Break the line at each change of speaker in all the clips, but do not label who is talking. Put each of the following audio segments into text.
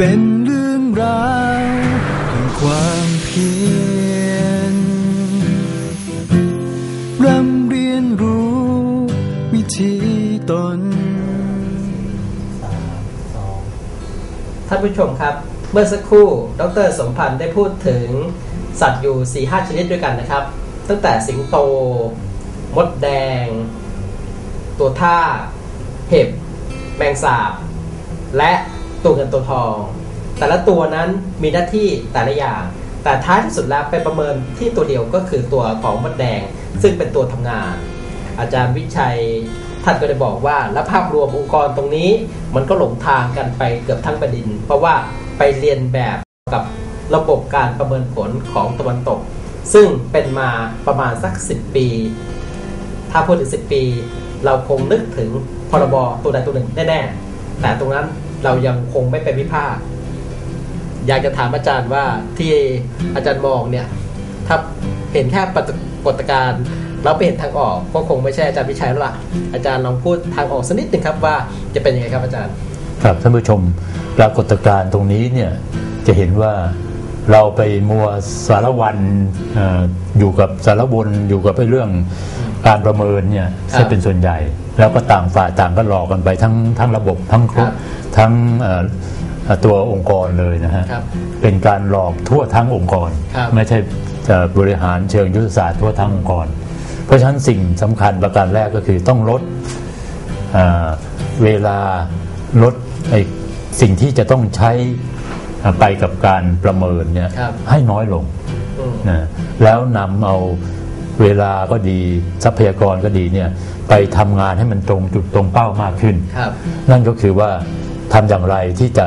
เป็นเรื่องราวแห่งความเพียรร่ำเรียนรู้วิธีตน
ท่านผู้ชมครับ เมื่อสักครู่ ดรสมพันธ์ได้พูดถึงสัตว์อยู่4 5ชนิดด้วยกันนะครับ ตั้งแต่สิงโต มดแดง ตัวท่า เห็บ แมงสาบ และ ตัวเงินตัวทอง แต่ละตัวนั้นมีหน้าที่แต่ละอย่าง แต่ท้ายที่สุดแล้วไปประเมินที่ตัวเดียวก็คือตัวของมดแดง ซึ่งเป็นตัวทำงาน อาจารย์วิชัยท่านก็ได้บอกว่า และภาพรวมองค์กรตรงนี้ มันก็หลงทางกันไปเกือบทั้งแผ่นดิน เพราะว่าไปเรียนแบบกับระบบการประเมินผลของตะวันตก ซึ่งเป็นมาประมาณสัก 10 ปี ถ้าพูดถึง 10 ปี เราคงนึกถึงพรบตัวใดตัวหนึ่งแน่ๆแต่ตรงนั้น เรายังคงไม่ไปวิพากษ์อยากจะถามอาจารย์ว่าที่อาจารย์มองเนี่ย ถ้าเห็นแค่ปรากฏการณ์แล้วไปเห็นทางออกก็คงไม่ใช่อาจารย์วิชัยแล้วล่ะอาจารย์ลองพูดทางออกสักนิดหนึ่งครับว่าจะเป็นยังไงครับอาจารย์
ครับท่านผู้ชมปรากฏการณ์ตรงนี้เนี่ยจะเห็นว่าเราไปมัวสารวันเอออยู่กับสารวนอยู่กับไอ้เรื่องการประเมินเนี่ย
ครับ
จะเป็นส่วนใหญ่ แล้วก็ต่างฝ่ายต่างก็หลอกกันไปทั้งทั้งระบบทั้งคร
ครับบ
ทั้งเอ่อเอ่อตัวองค์กรเลยนะฮะ
ครับ
เป็นการหลอกทั่วทั้งองค์กร
ครับ
ไม่ใช่จะบริหารเชิงยุทธศาสตร์ทั่วทั้งองค์กร เพราะฉะนั้นสิ่งสำคัญประการแรกก็คือต้องลดอ่าเวลาลดไอ้สิ่งที่จะต้องใช้อ่าไปกับการประเมินเนี่ย
ครับ
ให้น้อยลง
อืม
นะแล้วนำเอา เวลาก็ดีทรัพยากรก็ดีเนี่ยไปทำงานให้มันตรงจุดตรงเป้ามากขึ้น
ครับ
นั่นก็คือว่าทำอย่างไรที่จะ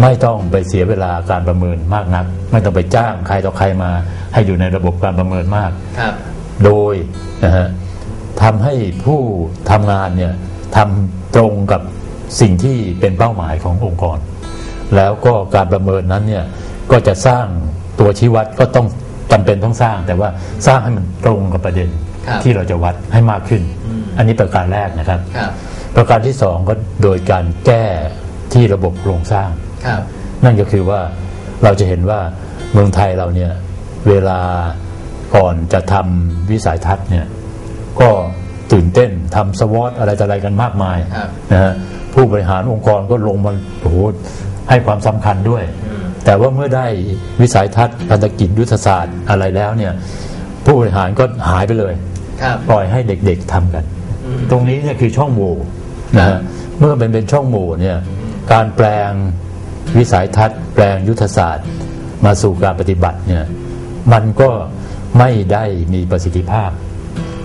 ไม่ต้องไปเสียเวลาการประเมินมากนัก ไม่ต้องไปจ้างใครต่อใครมา ให้อยู่ในระบบการประเมินมาก
ครับ
โดยนะฮะทำให้ผู้ทำงานเนี่ยทำตรงกับสิ่งที่เป็นเป้าหมายขององค์กร แล้วก็การประเมินนั้นเนี่ยก็จะสร้างตัวชี้วัดก็ต้อง จำเป็นต้องสร้างแต่ว่าสร้างให้มันตรงกับประเด็น
ครับ
ที่เราจะวัดให้มากขึ้น
อืม
อันนี้ประการแรกนะครับ
ครับ
ประการที่สองก็โดยการแก้ที่ระบบโครงสร้าง
ครับ
นั่นก็คือว่าเราจะเห็นว่าเมืองไทยเราเนี่ยเวลาก่อนจะทำวิสัยทัศน์เนี่ยก็ตื่นเต้นทำสวอตอะไรต่ออะไรกันมากมาย
ครับ
นะฮะผู้บริหารองค์กรก็ลงมาโอ้โหให้ความสำคัญด้วย
อืม
แต่ว่าเมื่อได้วิสัยทัศน์พันธกิจยุทธศาสตร์อะไรแล้วเนี่ยผู้บริหารก็หายไปเลย
ครับ
ปล่อยให้เด็กๆทำกัน
อืม
ตรงนี้เนี่ยคือช่องโหว่นะ
ครั
ฮะ
บ
เมื่อเป็นเป็นช่องโหว่เนี่ยการแปลงวิสัยทัศน์ แปลงยุทธศาสตร์ มาสู่การปฏิบัติเนี่ยมันก็ไม่ได้มีประสิทธิภาพ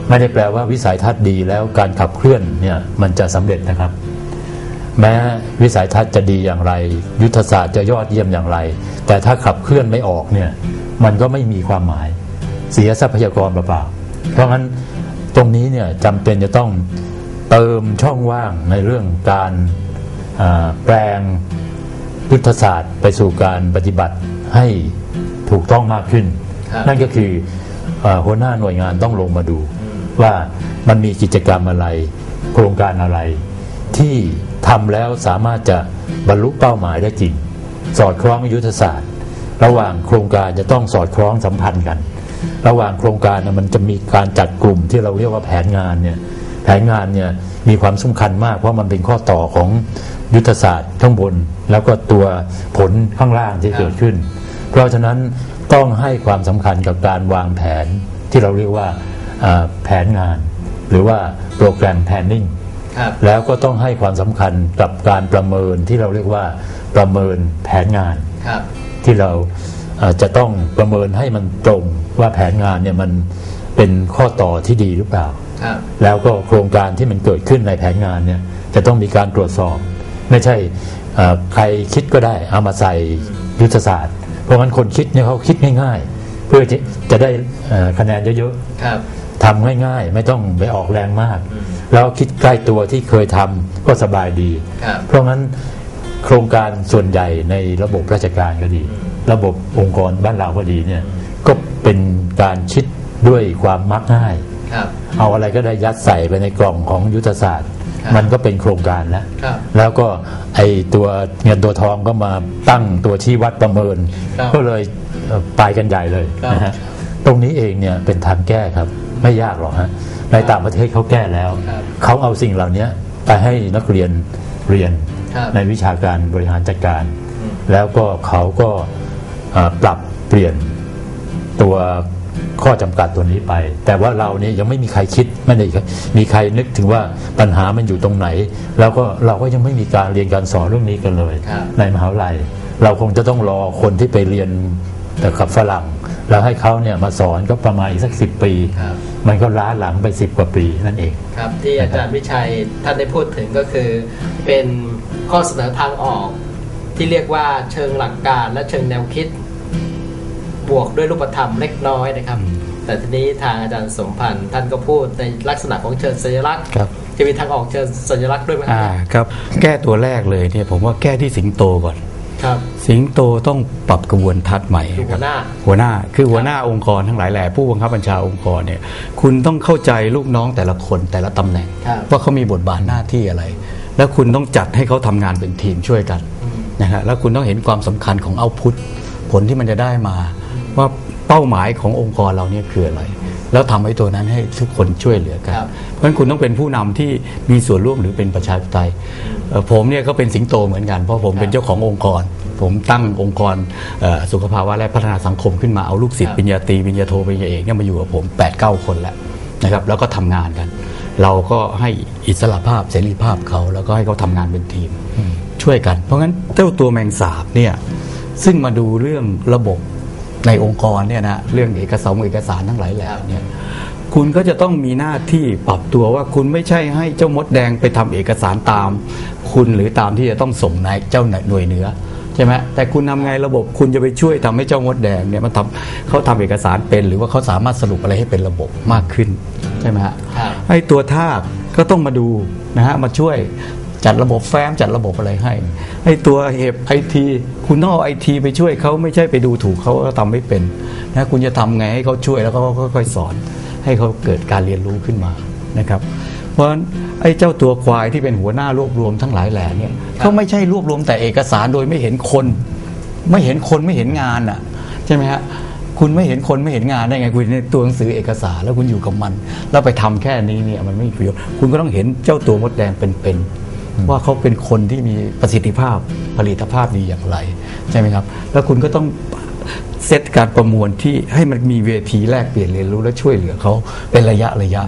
ไม่ได้แปลว่าวิสัยทัศน์ดีแล้วการขับเคลื่อนเนี่ยมันจะสำเร็จนะครับ แม้วิสัยทัศน์จะดีอย่างไร ยุทธศาสตร์จะยอดเยี่ยมอย่างไร แต่ถ้าขับเคลื่อนไม่ออกเนี่ยมันก็ไม่มีความหมาย เสียทรัพยากรเปล่าๆเพราะงั้นตรงนี้เนี่ยจำเป็นจะต้องเติมช่องว่างในเรื่องการอ่าแปลงยุทธศาสตร์ไปสู่การปฏิบัติให้ถูกต้องมากขึ้น
ครับ
นั่นก็คืออาหัวหน้าหน่วยงานต้องลงมาดู ว่ามันมีกิจกรรมอะไร โครงการอะไรที่ ทำแล้วสามารถจะบรรลุเป้าหมายได้จริง สอดคล้องยุทธศาสตร์ ระหว่างโครงการจะต้องสอดคล้องสัมพันธ์กัน ระหว่างโครงการมันจะมีการจัดกลุ่มที่เราเรียกว่าแผนงานเนี่ยแผนงานเนี่ยมีความสำคัญมากเพราะมันเป็นข้อต่อของยุทธศาสตร์ข้างบน แล้วก็ตัวผลข้างล่างที่เกิดขึ้น เพราะฉะนั้นต้องให้ความสำคัญกับการวางแผนที่เราเรียกว่าแผนงาน หรือว่าโปรแกรมแพนนิ่ง
ครับ
แล้วก็ต้องให้ความสำคัญกับการประเมินที่เราเรียกว่าประเมินแผนงาน
ครับ
ที่เราเอ่อจะต้องประเมินให้มันตรงว่าแผนงานเนี่ยมันเป็นข้อต่อที่ดีหรือเปล่า
ครับ
แล้วก็โครงการที่มันเกิดขึ้นในแผนงานเนี่ยจะต้องมีการตรวจสอบ ไม่ใช่เอ่อใครคิดก็ได้เอามาใส่ยุทธศาสตร์ เพราะงั้นคนคิดเนี่ยเขาคิดง่ายๆ เพื่อที่จะได้เอ่อคะแนนเยอะๆ
ครับ
ทำง่ายๆ ไม่ต้องไปออกแรงมาก แล้วคิดใกล้ตัวที่เคยทำก็สบายดี
ครับ
เพราะงั้นโครงการส่วนใหญ่ในระบบราชการก็ดี ระบบองค์กรบ้านเราก็ดีเนี่ยก็เป็นการคิดด้วยความมักง่าย
ครับ
เอาอะไรก็ได้ยัดใส่ไปในกล่องของยุทธศาสตร์
ครับ
มันก็เป็นโครงการแล้ว
ครับ
แล้วก็ไอตัวเงินตัวทองก็มาตั้งตัวชี้วัดประเมิน
ครับ
ก็เลยเอ่อไปกันใหญ่เลย
ครับ
นะฮะตรงนี้เองเนี่ยเป็นทางแก้ครับ ไม่ยากหรอกฮะในต่างประเทศเขาแก้แล้ว
ครับ
เขาเอาสิ่งเหล่านี้ไปให้นักเรียนเรียน
ครับ
ในวิชาการบริหารจัดการ
อืม
แล้วก็เขาก็เอ่อปรับเปลี่ยนตัวข้อจำกัดตัวนี้ไป แต่ว่าเรานี่ยังไม่มีใครคิดไม่ได้มีใครนึกถึงว่าปัญหามันอยู่ตรงไหน แล้วก็เราก็ยังไม่มีการเรียนการสอนเรื่องนี้กันเลย
ครับ
ในมหาวิทยาลัย เราคงจะต้องรอคนที่ไปเรียน แต่กับฝรั่งแล้วให้เขาเนี่ยมาสอนก็ประมาณอีกสักสิบปี
ครับ
มันก็ล้าหลังไปสิบกว่าปีนั่นเอง
ครับ ที่อาจารย์วิชัยท่านได้พูดถึงก็คือ เป็นข้อเสนอทางออกที่เรียกว่าเชิงหลักการและเชิงแนวคิด บวกด้วยรูปธรรมเล็กน้อยนะครับ แต่ทีนี้ทางอาจารย์สมพันธ์ท่านก็พูดในลักษณะของเชิงสัญลักษณ์
ครับ
จะมีทางออกเชิงสัญลักษณ์ด้วยไหมครับ
อ่าครับ แก้ตัวแรกเลยเนี่ยผมว่าแก้ที่สิงโตก่อน
ครับ
สิงโตต้องปรับกระบวนทัศน์ใหม่
คือหัวหน้า
หัวหน้าคือหัวหน้าองค์กรทั้งหลายแหล่ผู้บังคับบัญชาองค์กรเนี่ยคุณต้องเข้าใจลูกน้องแต่ละคนแต่ละตำแหน่ง
ครับ
ว่าเขามีบทบาทหน้าที่อะไร แล้วคุณต้องจัดให้เขาทำงานเป็นทีมช่วยกันนะฮะแล้วคุณต้องเห็นความสำคัญของเอาพุทผลที่มันจะได้มา ว่าเป้าหมายขององค์กรเราเนี่ยคืออะไร แล้วทำให้ตัวนั้นให้ทุกคนช่วยเหลือกัน
ครับ
เพราะฉะนั้นคุณต้องเป็นผู้นำที่มีส่วนร่วมหรือเป็นประชาธิปไตยเอ่อ ผมเนี่ยก็เป็นสิงโตเหมือนกัน เพราะผมเป็นเจ้าขององค์กร ผมตั้งองค์กรเอ่อสุขภาวะและพัฒนาสังคมขึ้นมาเอาลูกศิษ
ครั
ย์
บ
ปริญญาตรีปริญญาโทปริญญาเอกเนี่ยมาอยู่กับผม8ปดเคนแล้วนะครับแล้วก็ทำงานกัน เราก็ให้อิสระภาพเสรีภาพเขาแล้วก็ให้เขาทำงานเป็นทีมช่วยกัน เพราะงั้นเจ้าตัวแมงสาบเนี่ยซึ่งมาดูเรื่องระบบในองค์กรเนี่ยนะเรื่องเอกสารเอกสารทั้งหลายแหล่เนี่ย คุณก็จะต้องมีหน้าที่ปรับตัวว่าคุณไม่ใช่ให้เจ้ามดแดงไปทำเอกสารตาม คุณหรือตามที่จะต้องส่งนายเจ้าหน่วยเหนือใช่ไหมแต่คุณทำไงระบบคุณจะไปช่วยทำให้เจ้ามดแดงเนี่ยมันทำเขาทำเอกสารเป็น หรือว่าเขาสามารถสรุปอะไรให้เป็นระบบมากขึ้นใช่ไหมฮะ
ครับ
ไอ้ตัวทาสก็ต้องมาดูนะฮะมาช่วยจัดระบบแฟ้มจัดระบบอะไรให้ไอ้ตัวเห็บไอทีคุณต้องเอาไอทีไปช่วยเขาไม่ใช่ไปดูถูกเขาก็ทำไม่เป็นนะคุณจะทำไงให้เขาช่วยแล้วก็ค่อยๆสอน ให้เขาเกิดการเรียนรู้ขึ้นมานะครับ เพราะฉะนั้นไอ้เจ้าตัวควายที่เป็นหัวหน้ารวบรวมทั้งหลายแหล่เนี่ยเขาไม่ใช่รวบรวมแต่เอกสารโดยไม่เห็นคน ไม่เห็นคนไม่เห็นงานอะใช่ไหมฮะคุณไม่เห็นคนไม่เห็นงานได้ไงคุณในตัวหนังสือเอกสารแล้วคุณอยู่กับมัน แล้วไปทำแค่นี้เนี่ยมันไม่มีประโยชน์คุณก็ต้องเห็นเจ้าตัวมดแดงเป็นๆว่าเขาเป็นคนที่มีประสิทธิภาพผลิตภาพดีอย่างไรใช่ไหมครับ แล้วคุณก็ต้อง เซตการประมวลที่ให้มันมีเวทีแลกเปลี่ยนเรียนรู้และช่วยเหลือเขาเป็นระยะระยะ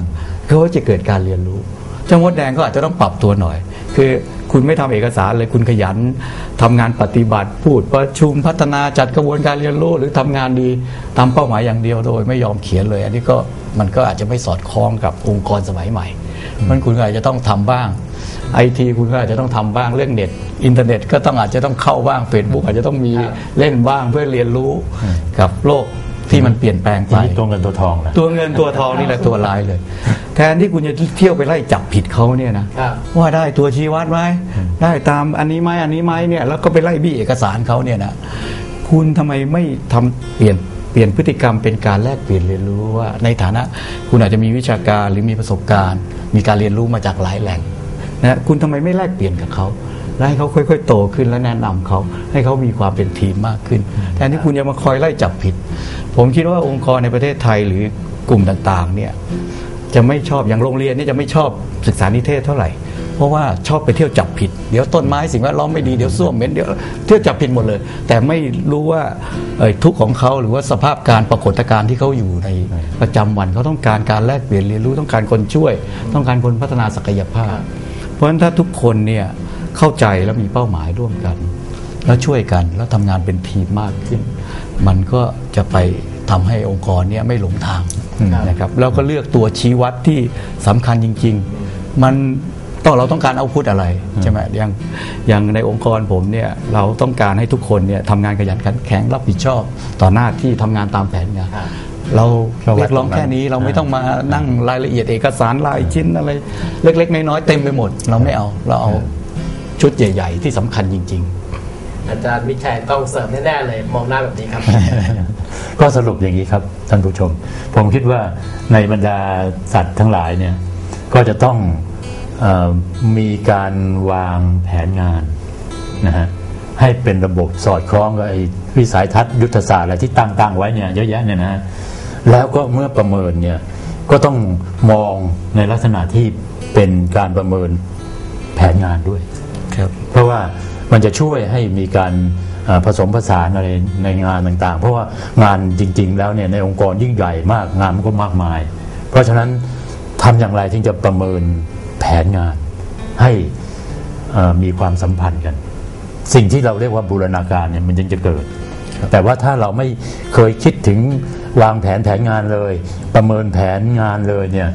เขาจะเกิดการเรียนรู้เจ้ามดแดงก็อาจจะต้องปรับตัวหน่อย คือคุณไม่ทำเอกสารเลยคุณขยันทำงานปฏิบัติพูดประชุมพัฒนาจัดกระบวนการเรียนรู้หรือทำงานดีตามเป้าหมายอย่างเดียวโดยไม่ยอมเขียนเลย อันนี้ก็มันก็อาจจะไม่สอดคล้องกับองค์กรสมัยใหม่มันคุณอาจจะต้องทำบ้าง ไอทีคุณก็อาจจะต้องทำบ้างเรื่องเน็ต อินเทอร์เน็ตก็ต้องอาจจะต้องเข้าบ้างเฟซบุ๊กอาจจะต้องมี
ครับ
เล่นบ้างเพื่อเรียนรู้กับโลกที่มันเปลี่ยนแปลง
ที
ไป
นี้ตัวเงินตัวทองนะ
ตัวเงินตัวทองนี่แหละตัวร้ายเลย แทนที่คุณจะเที่ยวไปไล่จับผิดเขาเนี่ยนะครับว่าได้ตัวชี้วัดไหมได้ตามอันนี้ไหมอันนี้ไหมเนี่ยแล้วก็ไปไล่บี้เอกสารเขาเนี่ยนะคุณทำไมไม่ทำเปลี่ยนเปลี่ยนพฤติกรรมเป็นการแลกเปลี่ยนเรียนรู้ว่าในฐานะ คุณอาจจะมีวิชาการหรือมีประสบการณ์ มีการเรียนรู้มาจากหลายแหล่ง นะคุณทำไมไม่แลกเปลี่ยนกับเขาแล้วให้เขาค่อยๆ โตขึ้นและแนะนำเขา ให้เขามีความเป็นทีมมากขึ้นแทนที่คุณจะมาคอยไล่จับผิด ผมคิดว่าองค์กรในประเทศไทยหรือกลุ่มต่างๆเนี่ยจะไม่ชอบอย่างโรงเรียนนี่จะไม่ชอบศึกษานิเทศเท่าไหร่ เพราะว่าชอบไปเที่ยวจับผิด เดี๋ยวต้นไม้สิ่งแวดล้อมไม่ดีเดี๋ยวส้วมเหม็นเดี๋ยวเที่ยวจับผิดหมดเลย แต่ไม่รู้ว่าเอ่อทุกของเขาหรือว่าสภาพการปรากฏการณ์ที่เขาอยู่ในประจำวันเขาต้องการการแลกเปลี่ยนเรียนรู้ต้องการคนช่วย ต้องการคนพัฒนาศักยภาพ เพราะฉะนั้นถ้าทุกคนเนี่ยเข้าใจแล้วมีเป้าหมายร่วมกัน แล้วช่วยกันแล้วทำงานเป็นทีมมากขึ้น มันก็จะไปทำให้องค์กรเนี้ไม่หลงทาง
ครับ
นะครับแล้วก็เลือกตัวชี้วัดที่สำคัญจริง ๆ มันต้องเราต้องการเอาพุทอะไรใช่ไหมอย่างอย่างในองค์กรผมเนี่ยเราต้องการให้ทุกคนเนี่ยทำงานขยันขันแข็งรับผิดชอบ ต่อหน้าที่ทำงานตามแผนงาน
ครับ
เรา
เราวัด
เรียกร้องแค่นี้เราไม่ต้องมานั่งรายละเอียดเอกสารรายชิ้นอะไร เล็ก ๆ น้อยๆเต็มไปหมด เราไม่เอาเราเอาชุดใหญ่ ๆ ที่สำคัญจริง ๆ
อาจารย์วิชัยต้องเสริมแน่ๆเลยมองหน้าแบบนี้ครับ
ก็สรุปอย่างนี้ครับท่านผู้ชม ผมคิดว่าในบรรดาสัตว์ทั้งหลายเนี่ยก็จะต้องเอ่อมีการวางแผนงานนะฮะให้เป็นระบบสอดคล้องกับไอ้วิสัยทัศน์ยุทธศาสตร์อะไรที่ตั้งตั้งไว้เนี่ยเยอะแยะเนี่ยนะฮะ แล้วก็เมื่อประเมินเนี่ยก็ต้องมองในลักษณะที่เป็นการประเมินแผนงานด้วย
ครับ
เพราะว่ามันจะช่วยให้มีการเอ่อผสมผสานอะไรในงานต่างๆ เพราะว่างานจริง ๆ แล้วเนี่ยในองค์กรยิ่งใหญ่มากงานมันก็มากมาย เพราะฉะนั้นทำอย่างไรที่จะประเมินแผนงานให้เอ่อมีความสัมพันธ์กัน สิ่งที่เราเรียกว่าบูรณาการเนี่ยมันยังจะเกิด แต่ว่าถ้าเราไม่เคยคิดถึง วางแผนแผนงานเลย ประเมินแผนงานเลยเนี่ย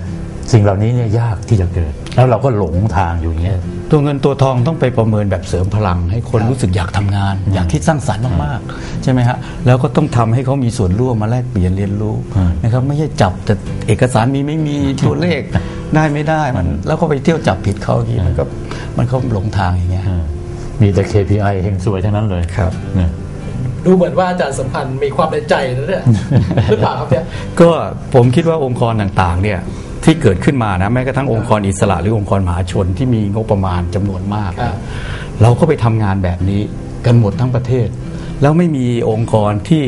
สิ่งเหล่านี้เนี่ยยากที่จะเกิด แล้วเราก็หลงทางอยู่อย่างเงี้ย
ตัวเงินตัวทองต้องไปประเมินแบบเสริมพลัง ให้คนรู้สึกอยากทำงาน อยากคิดสร้างสรรค์มากๆใช่ไหมฮะแล้วก็ต้องทำให้เขามีส่วนร่วมมาแลกเปลี่ยนเรียนรู้
อืม
นะครับไม่ใช่จับแต่เอกสารมีไม่มีตัวเลขได้ไม่ได้มัน แล้วก็ไปเที่ยวจับผิดเขาอย่างนี้มันก็มันก็หลงทางอย่างเงี้ย
อ่ามีแต่ KPI เฮงซวยทั้งนั้นเลย
ครับ
เนี่ย
ดูเหมือนว่าอาจารย์สมพันธ์มีความในใจนะเนี่ยหรือเปล่าครับเนี่ย
ก็ผมคิดว่าองค์กรต่างๆเนี่ยที่เกิดขึ้นมานะแม้กระทั่งองค์กรอิสระหรือองค์กรมหาชนที่มีงบประมาณจำนวนมาก
ครับ
เราก็ไปทำงานแบบนี้กันหมดทั้งประเทศ แล้วไม่มีองค์กรที่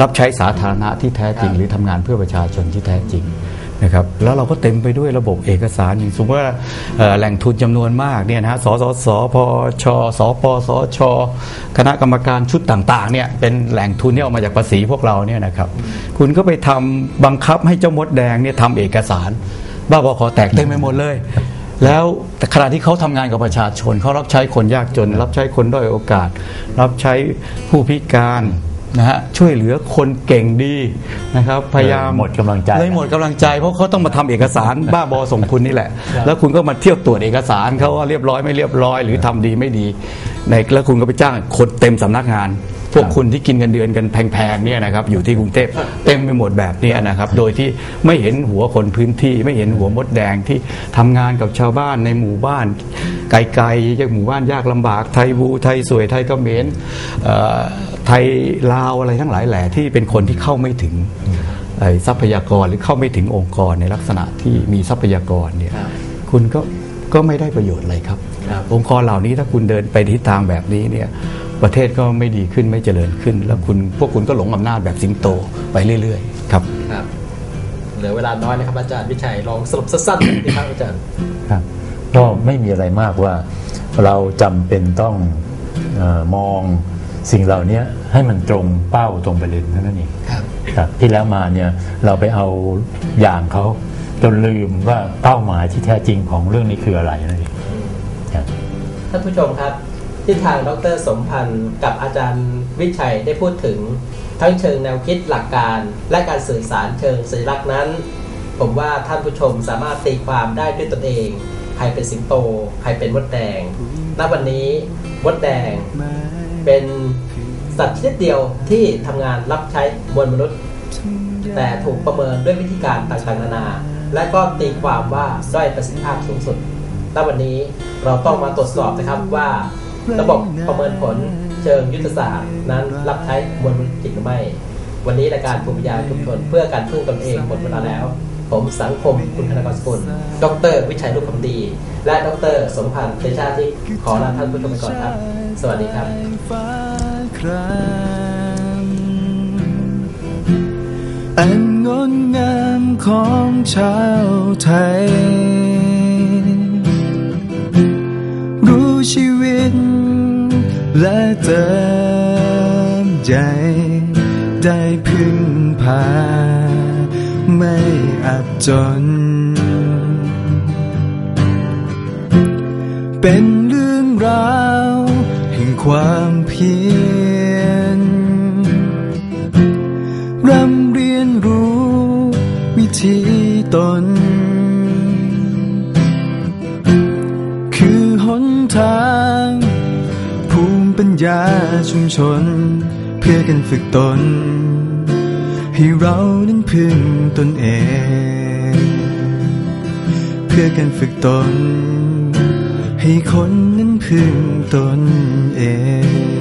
รับใช้สาธารณะที่แท้จริง หรือทำงานเพื่อประชาชนที่แท้จริง นะครับแล้วเราก็เต็มไปด้วยระบบเอกสารอย่างสมมติว่าแหล่งทุนจำนวนมากเนี่ยนะฮะสสสพชสปสช คณะกรรมการชุดต่างๆเนี่ยเป็นแหล่งทุนที่เอามาจากภาษีพวกเราเนี่ยนะครับคุณก็ไปทำบังคับให้เจ้ามดแดงเนี่ยทำเอกสาร บ้าบอขอแตกเต็มไปหมดเลยแล้วแต่ขณะที่เขาทำงานกับประชาชนเขารับใช้คนยากจน รับใช้คนด้อยโอกาส รับใช้ผู้พิการ นะฮะช่วยเหลือคนเก่งดีนะครับพยายาม
หมดกำลังใจ
เลยหมดกำลังใจ เพราะเขาต้องมาทำเอกสารบ้าบอส่งคุณนี่แหละ แล้วคุณก็มาเที่ยวตรวจเอกสารเขาว่าเรียบร้อยไม่เรียบร้อย หรือทำดีไม่ดีในแล้วคุณก็ไปจ้างคนเต็มสำนักงาน พวกคุณที่กินเงินเดือนกันแพงๆเนี่ยนะครับอยู่ที่กรุงเทพเต็มไปหมดแบบเนี้ยนะครับ โดยที่ไม่เห็นหัวคนพื้นที่ ไม่เห็นหัวมดแดงที่ทำงานกับชาวบ้านในหมู่บ้าน ไกลๆจากหมู่บ้านยากลำบากไทยบูไทยสวยไทยเขมรเอ่อ ไทยลาวอะไรทั้งหลายแหล่ที่เป็นคนที่เข้าไม่ถึงไอ้ทรัพยากรหรือเข้าไม่ถึงองค์กรในลักษณะที่มีทรัพยากรเนี่ย
ครับ
คุณก็ก็ไม่ได้ประโยชน์อะไรครับ
ครับ
องค์กรเหล่านี้ถ้าคุณเดินไปทิศทางแบบนี้เนี่ยประเทศก็ไม่ดีขึ้นไม่เจริญขึ้น แล้วคุณพวกคุณก็หลงอำนาจแบบสิงโตไปเรื่อย ๆ ครับ
ครับเหลือเวลาน้อยนะครับอาจารย์วิชัยลองสรุปสั้นๆดีครับอาจารย์
ครับก็ไม่มีอะไรมากว่าเราจำเป็นต้องเออมอง สิ่งเหล่านี้ให้มันตรงเป้าตรงไปเลยเท่านั้นเอง
ครับ
ครับที่แล้วมาเนี่ยเราไปเอาอย่างเขาจนลืมว่าเป้าหมายที่แท้จริงของเรื่องนี้คืออะไรนั่นเองครับ
ท่านผู้ชมครับ ที่ทางดรสมพันธ์กับอาจารย์วิชัยได้พูดถึง ทั้งเชิงแนวคิดหลักการ และการสื่อสารเชิงสัญลักษณ์นั้น ผมว่าท่านผู้ชมสามารถตีความได้ด้วยตนเองใครเป็นสิงโต ใครเป็นมดแดงณวันนี้มดแดง เป็นสัตว์ชนิดเดียวที่ทำงานรับใช้มวลมนุษย์ แต่ถูกประเมินด้วยวิธีการต่างๆนานา และก็ตีความว่าด้อยประสิทธิภาพสูงสุดณวันนี้เราต้องมาตรวจสอบนะครับว่า ระบบประเมินผลเชิงยุทธศาสตร์นั้นรับใช้มวลมนุษย์จริงหรือไม่ วันนี้รายการภูมิปัญญาชุมชนเพื่อการพึ่งตนเองหมดเวลาแล้ว ผมสังคมคุณธนากรสกุล ดร วิชัยลูกคำดี และดร สมพันธ์เตชาทิขอลาท่านผู้ชมไปก่อนครับ สวัสดีครับ
อันงดงามของชาวไทย รู้ชีวิต และเติมใจได้พึ่งพา ไม่อับจน วิธีตน คือหนทาง ภูมิปัญญาชุมชน เพื่อกันฝึกตน ให้เรานั้นพึ่งตนเอง เพื่อกันฝึกตน ให้คนนั้นพึ่งตนเอง